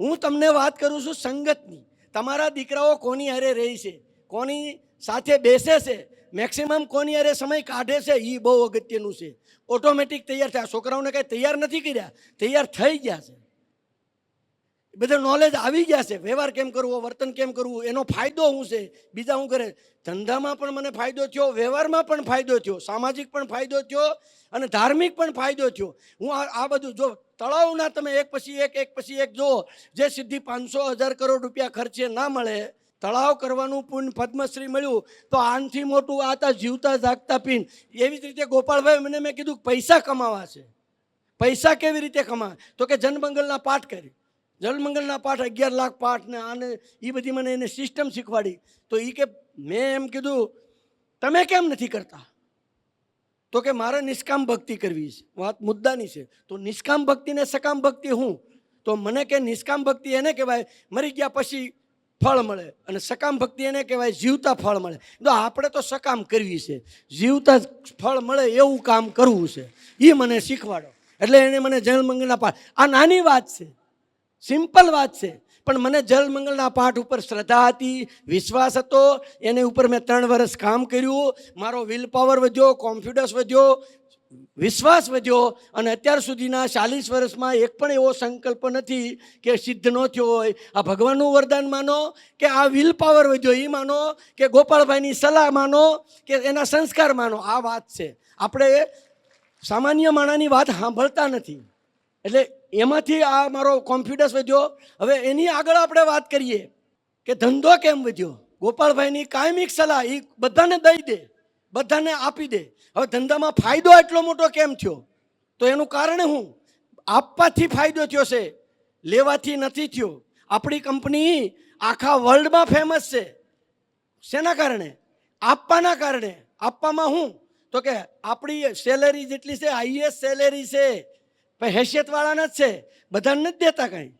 હું તમને વાત કરું છું સંગતની. તમારા દીકરાઓ કોની હારે રહે છે? કોની સાથે બેસે છે? મેક્સિમમ કોની અરે સમય કાઢે છે? એ બહુ અગત્યનું છે. ઓટોમેટિક તૈયાર થયા. છોકરાઓને કાંઈ તૈયાર નથી કર્યા. તૈયાર થઈ ગયા છે. બધા નોલેજ આવી ગયા છે. વ્યવહાર કેમ કરવો, વર્તન કેમ કરવું, એનો ફાયદો શું છે? બીજા શું કરે? ધંધામાં પણ મને ફાયદો થયો, વ્યવહારમાં પણ ફાયદો થયો, સામાજિક પણ ફાયદો થયો અને ધાર્મિક પણ ફાયદો થયો. હું આ બધું જો તળાવના તમે એક પછી એક એક પછી એક જુઓ, જે સિદ્ધિ પાંચસો હજાર કરોડ રૂપિયા ખર્ચે ના મળે, તળાવ કરવાનું પૂર્ણ પદ્મશ્રી મળ્યું, તો આનથી મોટું આતા જીવતા જાગતા પીન. એવી જ રીતે ગોપાલભાઈ મને મેં કીધું પૈસા કમાવા છે. પૈસા કેવી રીતે કમાવા? તો કે જનમંગલના પાઠ કરી જલમંગલના પાઠ, અગિયાર લાખ પાઠ ને આને એ બધી મને એને સિસ્ટમ શીખવાડી. તો એ કે મેં એમ કીધું, તમે કેમ નથી કરતા? તો કે, મારે નિષ્કામ ભક્તિ કરવી છે. વાત મુદ્દાની છે. તો નિષ્કામ ભક્તિ ને સકામ ભક્તિ હું? તો મને કે નિષ્કામ ભક્તિ એને કહેવાય, મરી ગયા પછી ફળ મળે. અને સકામ ભક્તિ એને કહેવાય, જીવતા ફળ મળે. તો આપણે તો સકામ કરવી છે. જીવતા ફળ મળે એવું કામ કરવું છે. એ મને શીખવાડો. એટલે એને મને જલમંગલના પાઠ. આ નાની વાત છે. સિમ્પલ વાત છે. પણ મને જલમંગલના પાઠ ઉપર શ્રદ્ધા હતી, વિશ્વાસ હતો. એની ઉપર મેં ત્રણ વર્ષ કામ કર્યું. મારો વિલ પાવર વધ્યો કોન્ફિડન્સ વધ્યો, વિશ્વાસ વધ્યો. અને અત્યાર સુધીના ચાલીસ વર્ષમાં એક પણ એવો સંકલ્પ નથી કે સિદ્ધ ન થયો હોય. આ ભગવાનનું વરદાન માનો કે આ વિલ પાવર વધ્યો એ માનો કે ગોપાળભાઈની સલાહ માનો કે એના સંસ્કાર માનો. આ વાત છે. આપણે સામાન્ય માણાની વાત સાંભળતા નથી. એટલે એમાંથી આ મારો કોન્ફિડન્સ વધ્યો. હવે એની આગળ આપણે વાત કરીએ કે ધંધો કેમ વધ્યો? ગોપાળભાઈની કાયમિક સલાહ એ બધાને દઈ દે, બધાને આપી દે. હવે ધંધામાં ફાયદો એટલો મોટો કેમ થયો? તો એનું કારણ શું આપવાથી ફાયદો થયો છે, લેવાથી નથી થયો. આપણી કંપની આખા વર્લ્ડમાં ફેમસ છે. શેના કારણે? આપવાના કારણે. આપવામાં હું? તો કે આપણી સેલેરી જેટલી છે હાઈએસ્ટ સેલેરી છે. પણ હેસિયતવાળાના જ છે. બધાને નથી દેતા કાંઈ.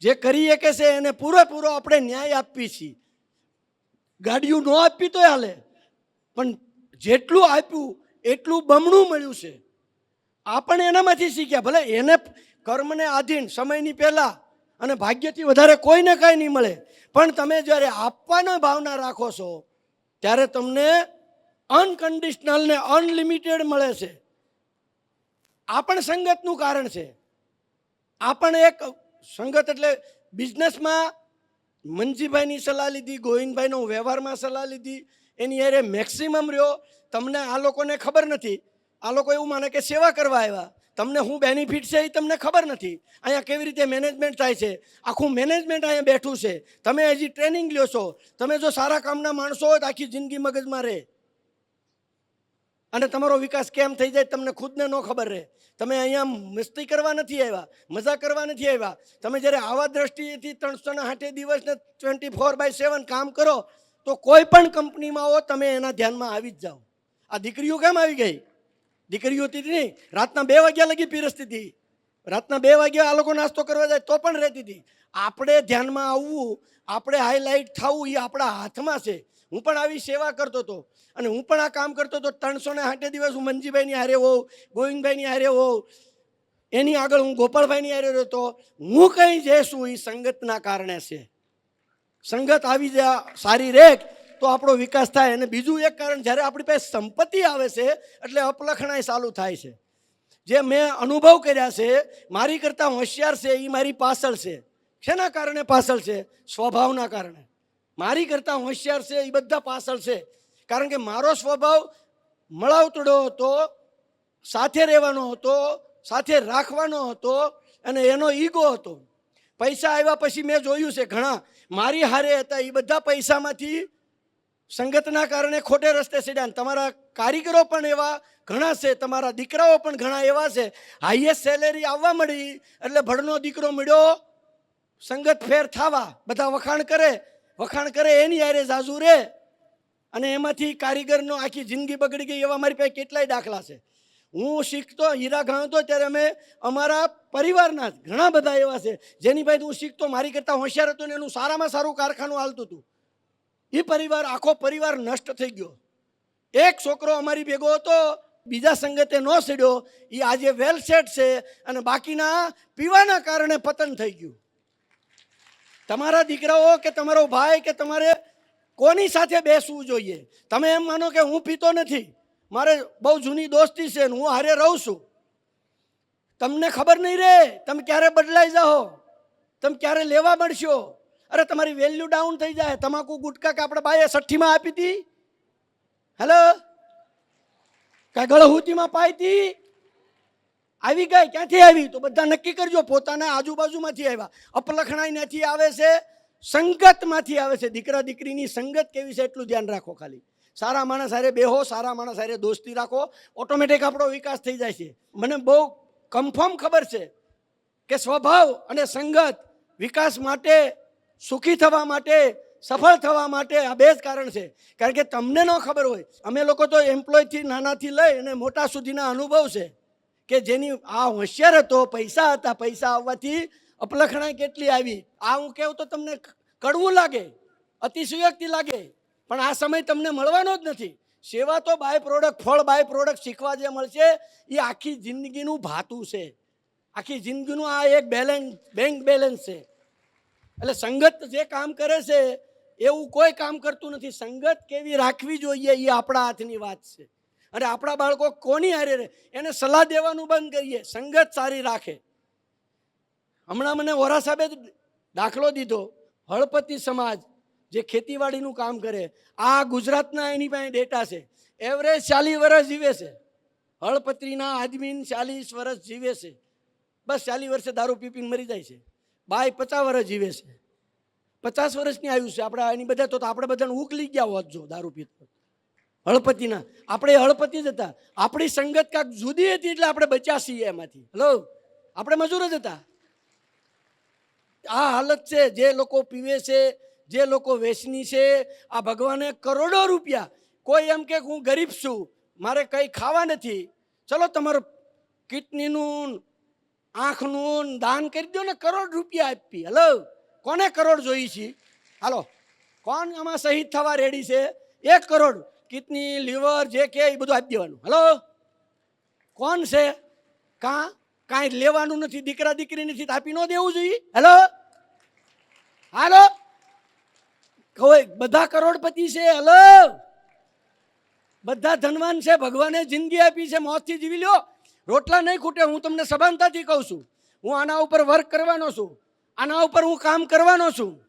જે કરી શકે છે એને પૂરેપૂરો આપણે ન્યાય આપીએ છીએ. ગાડીઓ ન આપવી તોય હાલે. પણ જેટલું આપ્યું, એટલું બમણું મળ્યું છે. આપણે એનામાંથી શીખ્યા. ભલે એને કર્મને આધીન, સમયની પહેલાં અને ભાગ્યથી વધારે કોઈને કાંઈ નહીં મળે. પણ તમે જ્યારે આપવાનો ભાવના રાખો છો, ત્યારે તમને અનકન્ડિશનલ ને અનલિમિટેડ મળે છે. આ પણ સંગતનું કારણ છે. આ પણ એક સંગત એટલે બિઝનેસમાં મંજીભાઈની સલાહ લીધી, ગોવિંદભાઈનો વ્યવહારમાં સલાહ લીધી, એની અરે મેક્સિમમ રહ્યો. તમને આ લોકોને ખબર નથી. આ લોકો એવું માને કે સેવા કરવા આવ્યા. તમને શું બેનિફિટ છે એ તમને ખબર નથી. અહીંયા કેવી રીતે મેનેજમેન્ટ થાય છે? આખું મેનેજમેન્ટ અહીંયા બેઠું છે. તમે હજી ટ્રેનિંગ લ્યો છો. તમે જો સારા કામના માણસો હોય તો આખી જિંદગી મગજમાં રહે. અને તમારો વિકાસ કેમ થઈ જાય તમને ખુદને ન ખબર રહે. તમે અહીંયા મસ્તી કરવા નથી આવ્યા, મજા કરવા નથી આવ્યા. તમે જ્યારે આવા દ્રષ્ટિએથી ત્રણસો ને દિવસને દિવસ ટ્વેન્ટી ફોર બાય સેવન કામ કરો, તો કોઈ પણ કંપનીમાં હો તમે એના ધ્યાનમાં આવી જ જાઓ. આ દીકરીઓ કેમ આવી ગઈ? દીકરીઓ હતી નહીં. રાતના બે વાગ્યા લગી પીરસતી હતી. રાતના બે વાગ્યા આ લોકો નાસ્તો કરવા જાય તો પણ રહેતી હતી. આપણે ધ્યાનમાં આવવું, આપણે હાઈલાઇટ થવું એ આપણા હાથમાં છે. હું પણ આવી સેવા કરતો હતો. અને હું પણ આ કામ કરતો હતો ત્રણસો ને આઠે દિવસ હું મંજીભાઈની હારે હોઉં, ગોવિંદભાઈની હારે હોઉં. એની આગળ હું ગોપાલભાઈની હારે રહેતો. હું કંઈ જે છું એ સંગતના કારણે છે. સંગત આવી જાય સારી રહે તો આપણો વિકાસ થાય. અને બીજું એક કારણ, જ્યારે આપણી પાસે સંપત્તિ આવે છે, એટલે અપલખણાય ચાલુ થાય છે. જે મેં અનુભવ કર્યા છે, મારી કરતાં હોશિયાર છે એ મારી પાછળ છે. શેના કારણે પાછળ છે? સ્વભાવના કારણે. મારી કરતાં હોશિયાર છે એ બધા પાછળ છે. કારણ કે મારો સ્વભાવ મળાવતડો હતો, સાથે રહેવાનો હતો, સાથે રાખવાનો હતો અને એનો ઈગો હતો. પૈસા આવ્યા પછી મેં જોયું છે ઘણા, મારી હારે હતા એ બધા પૈસામાંથી સંગતના કારણે ખોટે રસ્તે સીડ્યા તમારા કારીગરો પણ એવા ઘણા છે, તમારા દીકરાઓ પણ ઘણા એવા છે. હાઈએસ્ટ સેલેરી આવવા મળી, એટલે ભણનો દીકરો મળ્યો, સંગત ફેર થાવા, બધા વખાણ કરે વખાણ કરે, એની હારે જાજુ રે. અને એમાંથી કારીગરનો આખી જિંદગી બગડી ગઈ એવા મારી પાસે કેટલાય દાખલા છે. હું શીખતો, હીરા ગણતો ત્યારે અમે અમારા પરિવારના ઘણા બધા એવા છે, જેની પાસે હું શીખતો, મારી કરતાં હોશિયાર હતો ને એનું સારામાં સારું કારખાનું હાલતું હતું. એ પરિવાર, આખો પરિવાર નષ્ટ થઈ ગયો. એક છોકરો અમારી ભેગો હતો, બીજા સંગતે ન સડ્યો, એ આજે વેલ સેટ છે અને બાકીના પીવાના કારણે પતન થઈ ગયું. તમારા દીકરાઓ કે તમારો ભાઈ કે તમારે કોની સાથે બેસવું જોઈએ? તમે એમ માનો કે હું પીતો નથી. મારે બહુ જૂની દોસ્તી છે હું હારે રહું છું. તમને ખબર નહીં રે, તમે ક્યારે બદલાઈ જાઓ? તમે ક્યારે લેવા મળશો? અરે તમારી વેલ્યુ ડાઉન થઈ જાય. તમાકુ ગુટકા કે આપણે બાએ સઠ્ઠીમાં આપી હતી હેલો? કાંઈ ગળહુતીમાં પાઈ હતી આવી ગઈ ક્યાંથી આવી? તો બધા નક્કી કરજો, પોતાના આજુબાજુમાંથી આવ્યા. અપલખણાઈ નથી આવે છે સંગતમાંથી આવે છે. દીકરા દીકરીની સંગત કેવી છે એટલું ધ્યાન રાખો ખાલી. સારા માણસ હારે બેહો, સારા માણસ હારે દોસ્તી રાખો. ઓટોમેટિક આપણો વિકાસ થઈ જાય છે. મને બહુ કન્ફર્મ ખબર છે કે સ્વભાવ અને સંગત વિકાસ માટે, સુખી થવા માટે, સફળ થવા માટે આ બે જ કારણ છે. કારણ કે તમને ન ખબર હોય, અમે લોકો તો એમ્પ્લોયથી નાનાથી લઈ અને મોટા સુધીના અનુભવ છે કે જેની આ હોશિયાર હતો, પૈસા હતા, પૈસા આવવાથી અપલખણાઈ કેટલી આવી? આ હું કહું તો તમને કડવું લાગે, અતિશયોક્તિ લાગે, પણ આ સમય તમને મળવાનો જ નથી. સેવા તો બાય પ્રોડક્ટ ફળ બાય પ્રોડક્ટ શીખવા જે મળશે, એ આખી જિંદગીનું ભાતું છે. આખી જિંદગીનું આ એક બેલેન્સ બેંક બેલેન્સ છે. એટલે સંગત જે કામ કરે છે, એવું કોઈ કામ કરતું નથી. સંગત કેવી રાખવી જોઈએ એ આપણા હાથની વાત છે. અને આપણા બાળકો કોની હારે રહે? એને સલાહ દેવાનું બંધ કરીએ. સંગત સારી રાખે. હમણાં મને વોરા સાહેબે દાખલો દીધો. હળપતિ સમાજ જે ખેતીવાડીનું કામ કરે, આ ગુજરાતના એની પાસે ડેટા છે. એવરેજ ચાલીસ વર્ષ જીવે છે. હળપત્રીના આદમીન ચાલીસ વર્ષ જીવે છે. બસ ચાલીસ વર્ષે દારૂ પીપીને મરી જાય છે. બાય પચાસ વર્ષ જીવે છે. પચાસ વર્ષની આયુ છે. આપણે એની બધા તો આપણે બધાને ઉકલી ગયા હોત જો દારૂ પીતો હળપતિના. આપણે હળપતિ જ હતા. આપણી સંગત કાંક જુદી હતી એટલે આપણે બચ્યા છીએ એમાંથી. હલો? આપણે મજૂર જ હતા. આ હાલત છે. જે લોકો પીવે છે, જે લોકો વેચની છે, આ ભગવાને કરોડો રૂપિયા. કોઈ એમ કે હું ગરીબ છું, મારે કંઈ ખાવા નથી. ચલો તમારું કિડનીનું, આંખનું દાન કરી દો ને કરોડ રૂપિયા આપી. હલો, કોને કરોડ જોઈ છે? હાલો, કોણ આમાં શહીદ થવા રેડી છે? એક કરોડ. કિડની, લીવર, જે કે એ બધું આપી દેવાનું. હલો, કોણ છે? કાં? કાંઈ લેવાનું નથી દીકરા દીકરી નથી આપી ન દેવું જોઈએ. હેલો? હાલો? કોઈ બધા કરોડપતિ છે હલો? બધા ધનવાન છે ભગવાને જિંદગી આપી છે મોતથી જીવી લ્યો. રોટલા નહીં ખૂટે હું તમને સભાનતાથી કહું છું. હું આના ઉપર વર્ક કરવાનો છું. આના ઉપર હું કામ કરવાનો છું.